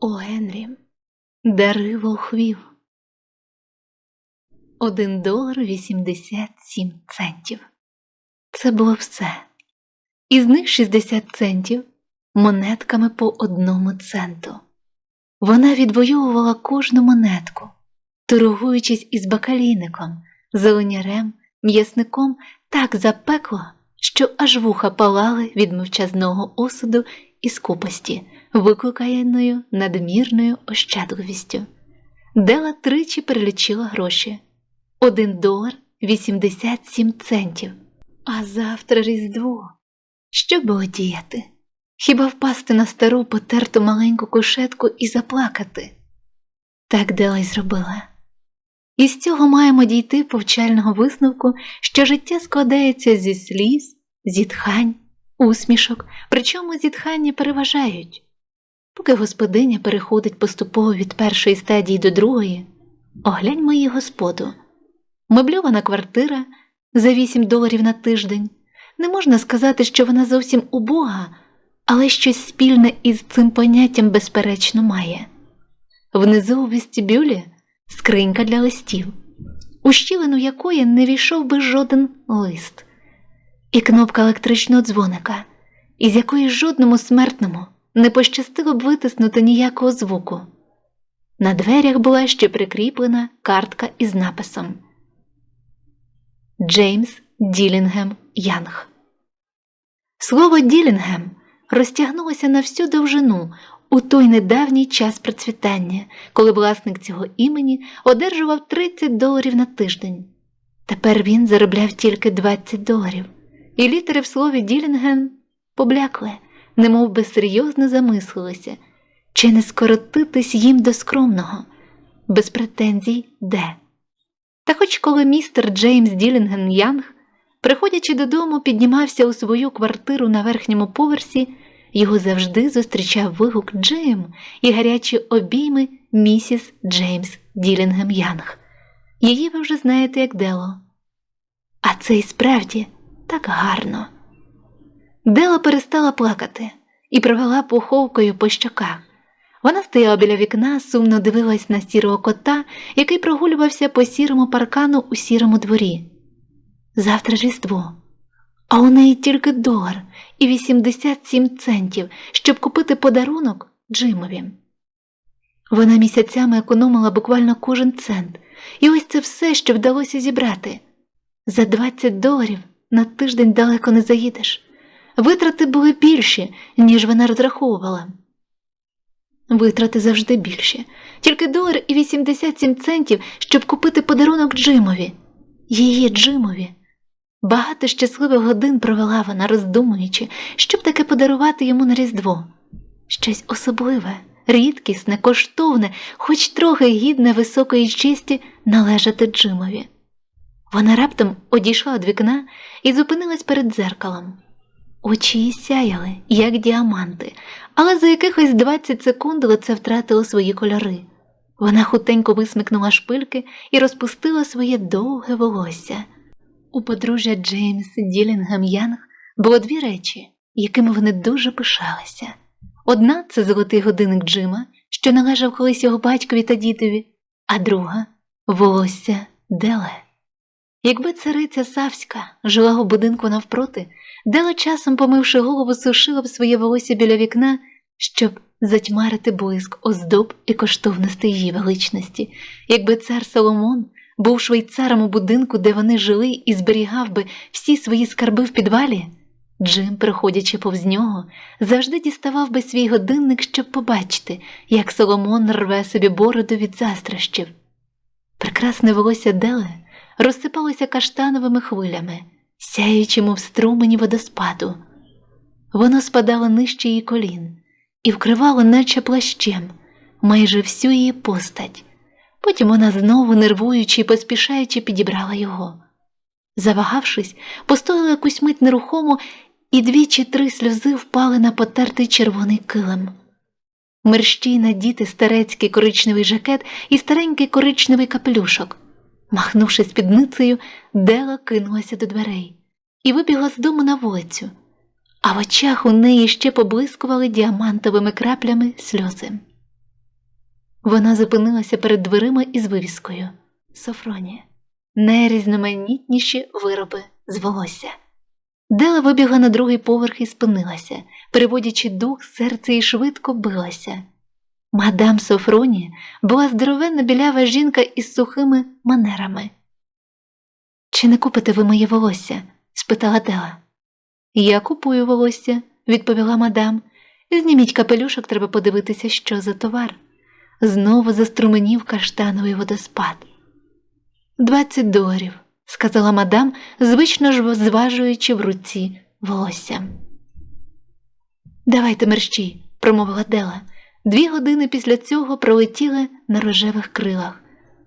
О Генрі, дари волхвів. Один долар вісімдесят сім центів. Це було все. Із них 60 центів монетками по одному центу. Вона відвоювала кожну монетку, торгуючись із бакалійником, зеленярем, м'ясником так запекло, що аж вуха палали від мовчазного осуду і скупості, викликаною надмірною ощадливістю. Дела тричі перелічила гроші один долар 87 центів. А завтра Різдво. Що було діяти? Хіба впасти на стару потерту маленьку кушетку і заплакати? Так Дела й зробила. І з цього маємо дійти повчального висновку, що життя складається зі сліз, зітхань, усмішок, причому зітхання переважають. Поки господиня переходить поступово від першої стадії до другої, огляньмо її господу. Мебльована квартира за 8 доларів на тиждень. Не можна сказати, що вона зовсім убога, але щось спільне із цим поняттям безперечно має. Внизу у вестибюлі скринька для листів, у щілину якої не війшов би жоден лист, і кнопка електричного дзвоника, із якої жодному смертному не пощастило б витиснути ніякого звуку. На дверях була ще прикріплена картка із написом Джеймс Ділінгем Янг. Слово Ділінгем розтягнулося на всю довжину у той недавній час процвітання, коли власник цього імені одержував 30 доларів на тиждень. Тепер він заробляв тільки 20 доларів, і літери в слові Ділінген поблякли, немов би серйозно замислилися, чи не скоротитись їм до скромного, без претензій де. Та хоч коли містер Джеймс Ділінген Янг, приходячи додому, піднімався у свою квартиру на верхньому поверсі, його завжди зустрічав вигук Джим і гарячі обійми місіс Джеймс Ділінгем Янг. Її ви вже знаєте як Дело. А це і справді так гарно. Дела перестала плакати і провела пуховкою по щоках. Вона стояла біля вікна, сумно дивилась на сірого кота, який прогулювався по сірому паркану у сірому дворі. Завтра Різдво, а у неї тільки долар і 87 центів, щоб купити подарунок Джимові. Вона місяцями економила буквально кожен цент, і ось це все, що вдалося зібрати. За 20 доларів на тиждень далеко не заїдеш. Витрати були більші, ніж вона розраховувала. Витрати завжди більші, тільки долар і 87 центів, щоб купити подарунок Джимові, її Джимові. Багато щасливих годин провела вона, роздумуючи, щоб таке подарувати йому на Різдво. Щось особливе, рідкісне, коштовне, хоч трохи гідне високої честі належати Джимові. Вона раптом одійшла від вікна і зупинилась перед дзеркалом. Очі її сяяли, як діаманти, але за якихось 20 секунд лице втратило свої кольори. Вона хутенько висмикнула шпильки і розпустила своє довге волосся. У подружжя Джеймс Ділінгем Янг було дві речі, якими вони дуже пишалися. Одна це золотий годинник Джима, що належав колись його батькові та дідові, а друга волосся Деле. Якби цариця Савська жила у будинку навпроти, Дела часом, помивши голову, сушила б своє волосся біля вікна, щоб затьмарити блиск оздоб і коштовностей її величності. Якби цар Соломон був швейцаром у будинку, де вони жили, і зберігав би всі свої скарби в підвалі, Джим, приходячи повз нього, завжди діставав би свій годинник, щоб побачити, як Соломон рве собі бороду від застрощів. Прекрасне волосся Дели розсипалося каштановими хвилями, сяючи, мов струмені водоспаду. Воно спадало нижче її колін і вкривало, наче плащем, майже всю її постать. Потім вона знову, нервуючи і поспішаючи, підібрала його. Завагавшись, постояла якусь мить нерухомо, і дві чи три сльози впали на потертий червоний килим. Мерщій надіти старецький коричневий жакет і старенький коричневий капелюшок. Махнувши спідницею, Дела кинулася до дверей і вибігла з дому на вулицю, а в очах у неї ще поблискували діамантовими краплями сльози. Вона зупинилася перед дверима із вивіскою Софронія. Найрізноманітніші вироби з волосся. Дела вибігла на другий поверх і спинилася, переводячи дух, серце і швидко билася. Мадам Софроні була здоровенна білява жінка із сухими манерами. Чи не купите ви моє волосся? спитала Дела. Я купую волосся, відповіла мадам. Зніміть капелюшок, треба подивитися, що за товар. Знову заструменів каштановий водоспад. Двадцять доларів, сказала мадам, звично ж зважуючи в руці волосся. Давайте мерщій, промовила Дела. Дві години після цього пролетіли на рожевих крилах.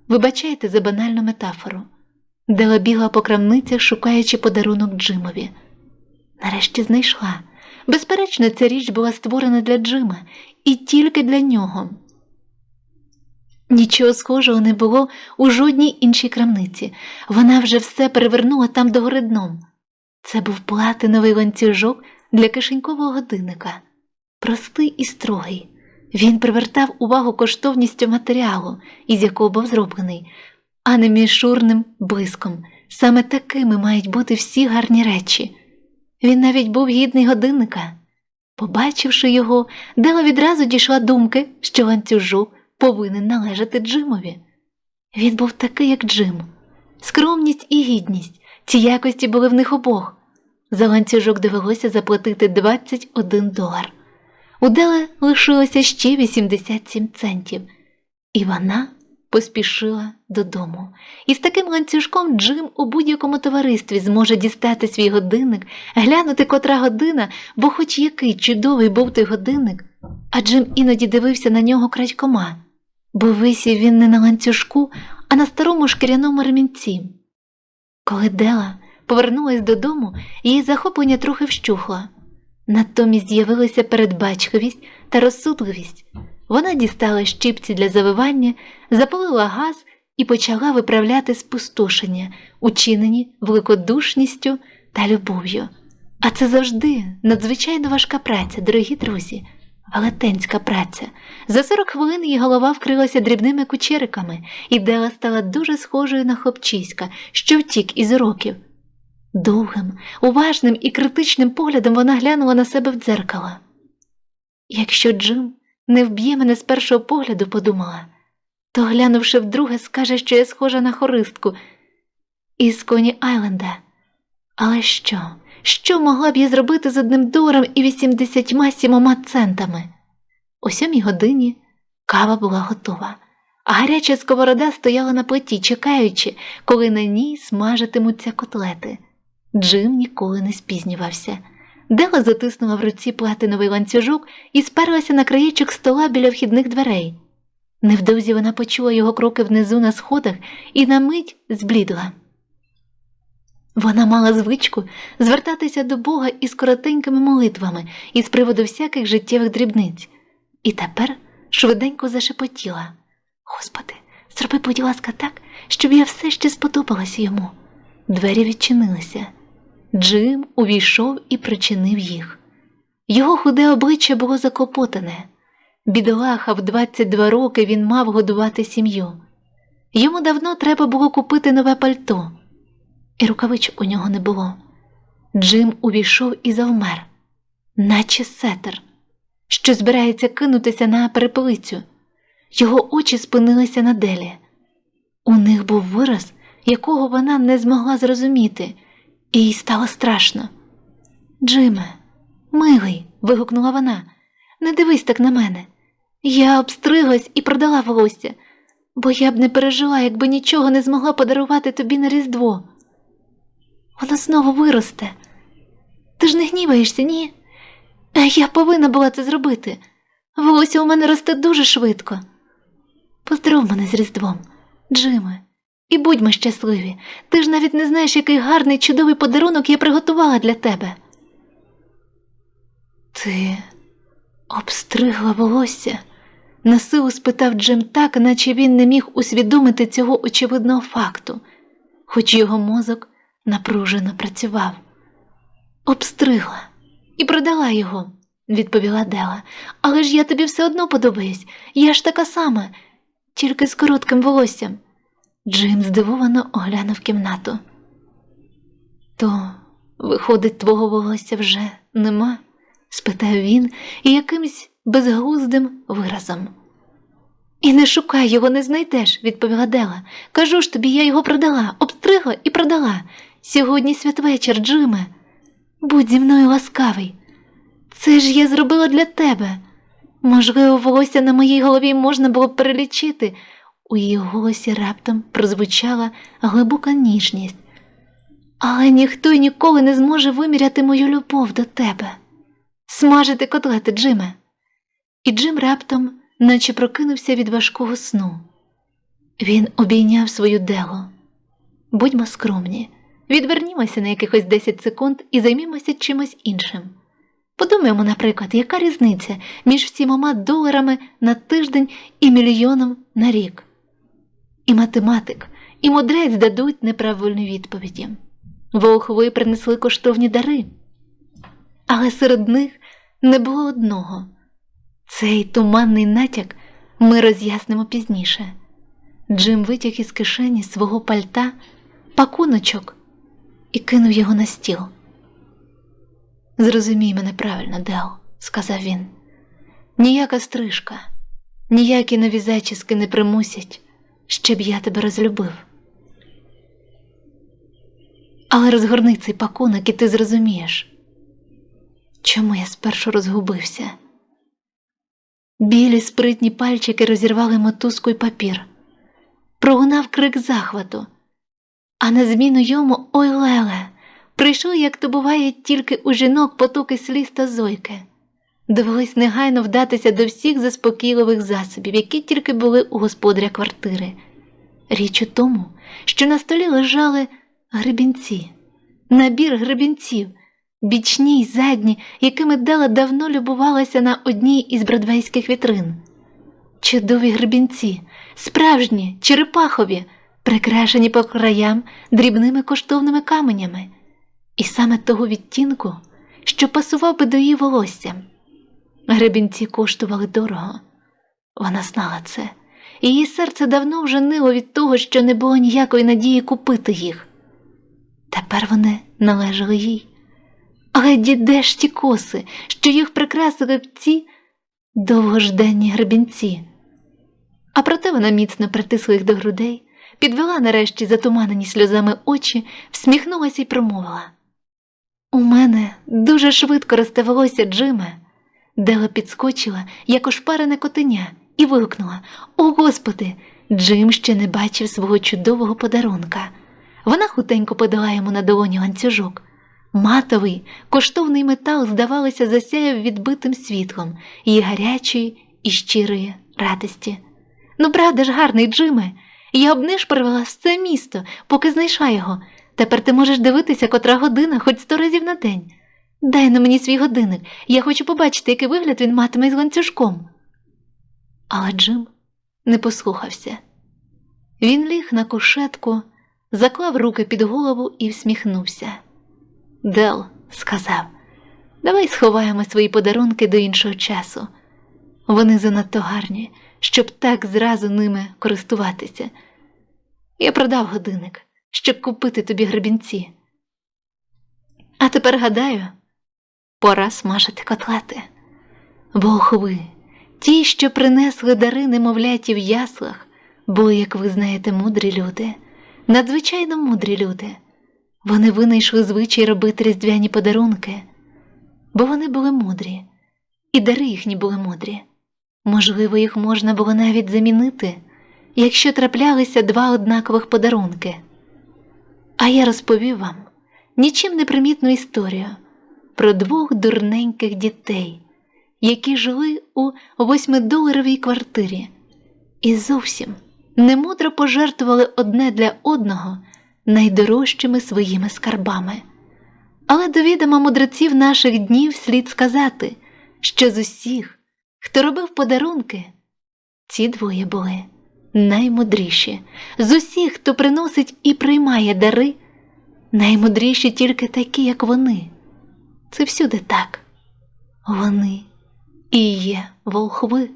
Вибачайте за банальну метафору. Дела бігла по крамницях, шукаючи подарунок Джимові. Нарешті знайшла. Безперечно, ця річ була створена для Джима і тільки для нього. Нічого схожого не було у жодній іншій крамниці. Вона вже все перевернула там догори дном. Це був платиновий ланцюжок для кишенькового годинника, простий і строгий. Він привертав увагу коштовністю матеріалу, із якого був зроблений, а не мішурним блиском. Саме такими мають бути всі гарні речі. Він навіть був гідний годинника. Побачивши його, Дела відразу дійшла думки, що ланцюжок повинен належати Джимові. Він був такий, як Джим. Скромність і гідність, ці якості були в них обох. За ланцюжок довелося заплатити 21 долар. У Дели лишилося ще 87 центів, і вона поспішила додому. І з таким ланцюжком Джим у будь-якому товаристві зможе дістати свій годинник, глянути котра година, бо хоч який чудовий був той годинник, а Джим іноді дивився на нього крадькома, бо висів він не на ланцюжку, а на старому шкіряному ремінці. Коли Дела повернулась додому, її захоплення трохи вщухло. Натомість з'явилися передбачливість та розсудливість. Вона дістала щипці для завивання, запалила газ і почала виправляти спустошення, учинені великодушністю та любов'ю. А це завжди надзвичайно важка праця, дорогі друзі, велетенська праця. За 40 хвилин її голова вкрилася дрібними кучериками, і Дела стала дуже схожою на хлопчиська, що втік із уроків. Довгим, уважним і критичним поглядом вона глянула на себе в дзеркало. Якщо Джим не вб'є мене з першого погляду, подумала, то, глянувши вдруге, скаже, що я схожа на хористку із Коні Айленда. Але що? Що могла б я зробити з одним доларом і 87 центами? О сьомій годині кава була готова, а гаряча сковорода стояла на плиті, чекаючи, коли на ній смажитимуться котлети. Джим ніколи не спізнювався. Дела затиснула в руці платиновий ланцюжок і сперлася на краєчок стола біля вхідних дверей. Невдовзі вона почула його кроки внизу на сходах і на мить зблідла. Вона мала звичку звертатися до Бога із коротенькими молитвами із приводу всяких життєвих дрібниць, і тепер швиденько зашепотіла. Господи, зроби, будь ласка, так, щоб я все ще сподобалася йому. Двері відчинилися. Джим увійшов і причинив їх. Його худе обличчя було закопотане. Бідолаха в 22 роки він мав годувати сім'ю. Йому давно треба було купити нове пальто, і рукавичок у нього не було. Джим увійшов і завмер, наче сетер, що збирається кинутися на перепелицю. Його очі спинилися на делі. У них був вираз, якого вона не змогла зрозуміти і їй стало страшно. Джиме, милий, вигукнула вона, не дивись так на мене. Я обстриглась і продала волосся, бо я б не пережила, якби нічого не змогла подарувати тобі на Різдво. Воно знову виросте. Ти ж не гніваєшся, ні? Я повинна була це зробити. Волосся у мене росте дуже швидко. Поздров мене з Різдвом, Джиме. І будьмо щасливі, ти ж навіть не знаєш, який гарний чудовий подарунок я приготувала для тебе. Ти обстригла волосся? насилу спитав Джем так, наче він не міг усвідомити цього очевидного факту, хоч його мозок напружено працював. Обстригла і продала його, відповіла Дела. Але ж я тобі все одно подобаюсь. Я ж така сама. тільки з коротким волоссям. Джим здивовано оглянув кімнату. То, виходить, твого волосся вже нема? спитав він і якимсь безглуздим виразом. І не шукай його, не знайдеш, відповіла Дела. Кажу ж тобі, я його продала, обстригла і продала. Сьогодні святвечір, Джиме. Будь зі мною ласкавий. Це ж я зробила для тебе. Можливо, волосся на моїй голові можна було б перелічити. У її голосі раптом прозвучала глибока ніжність. Але ніхто й ніколи не зможе виміряти мою любов до тебе. Смажити котлети, Джиме. І Джим раптом, наче прокинувся від важкого сну. Він обійняв свою дело. Будьмо скромні, відвернімося на якихось 10 секунд і займімося чимось іншим. Подумаємо, наприклад, яка різниця між всімома доларами на тиждень і мільйоном на рік. І математик, і мудрець дадуть неправильні відповіді. Волхви принесли коштовні дари, але серед них не було одного. Цей туманний натяк ми роз'яснимо пізніше. Джим витяг із кишені свого пальта пакуночок і кинув його на стіл. Зрозумій мене правильно, Дел, сказав він. Ніяка стрижка, ніякі нові зачіски не примусять, щоб я тебе розлюбив. Але розгорни цей пакунок, і ти зрозумієш, чому я спершу розгубився. Білі спритні пальчики розірвали мотузку й папір. Прогунав крик захвату, а на зміну йому ой леле, прийшли, як то буває, тільки у жінок потоки сліз та зойки. Довелось негайно вдатися до всіх заспокійливих засобів, які тільки були у господаря квартири. Річ у тому, що на столі лежали гребінці, набір гребінців, бічні й задні, якими Дела давно любувалася на одній із бродвейських вітрин. Чудові гребінці, справжні, черепахові, прикрашені по краям дрібними коштовними каменями, і саме того відтінку, що пасував би до її волосся. Гребінці коштували дорого. Вона знала це, її серце давно вже нило від того, що не було ніякої надії купити їх. Тепер вони належали їй. Але де ж ті коси, що їх прикрасили б ці довгожданні гребінці? А проте вона міцно притисла їх до грудей, підвела нарешті затуманені сльозами очі, всміхнулася і промовила. У мене дуже швидко розставилося Джиме. Дела підскочила, як ошпарене котеня, і вигукнула О Господи! Джим ще не бачив свого чудового подарунка. Вона хутенько подала йому на долоні ланцюжок. Матовий, коштовний метал, здавалося, засяяв відбитим світлом її гарячої і щирої радості. Ну, правда ж, гарний Джиме, я обнишпорила все місто, поки знайшла його. Тепер ти можеш дивитися, котра година, хоч сто разів на день. Дай на мені свій годинник, я хочу побачити, який вигляд він матиме з ланцюжком. Але Джим не послухався. Він ліг на кушетку, заклав руки під голову і всміхнувся. Дел сказав, давай сховаємо свої подарунки до іншого часу. Вони занадто гарні, щоб так зразу ними користуватися. Я продав годинник, щоб купити тобі гребінці. А тепер гадаю, пора смажити котлети. Волхви, ті, що принесли дари немовляті в яслах, були, як ви знаєте, мудрі люди, надзвичайно мудрі люди. Вони винайшли звичай робити різдвяні подарунки, бо вони були мудрі, і дари їхні були мудрі. Можливо, їх можна було навіть замінити, якщо траплялися два однакових подарунки. А я розповів вам нічим не примітну історію про двох дурненьких дітей, які жили у восьмидоларовій квартирі, і зовсім немудро пожертвували одне для одного найдорожчими своїми скарбами. Але до відома мудреців наших днів слід сказати, що з усіх, хто робив подарунки, ці двоє були наймудріші, з усіх, хто приносить і приймає дари, наймудріші тільки такі, як вони. Це всюди так. Вони і є волхви.